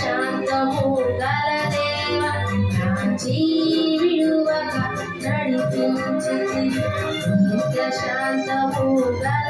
ಶಾಂತ ಹೋಗಲ ದೇವ ನಾಚಿ ಬಿಡುವ ನಡಿತು ಶಾಂತ ಹೋಗಲ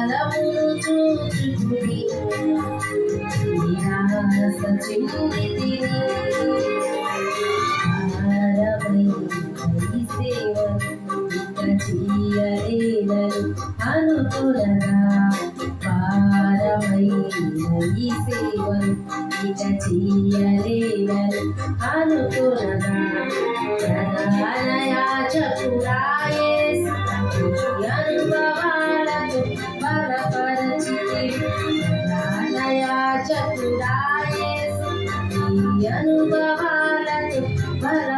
కాలము చూచుకుని నిరాశ చెందితిని అనుకులగా పారమైన ఈ సేవలు ఇక చేయలేదని అనుకులగా ప్రధాన యాచకురాయే అనుభవ জানু বাহালাতে মারা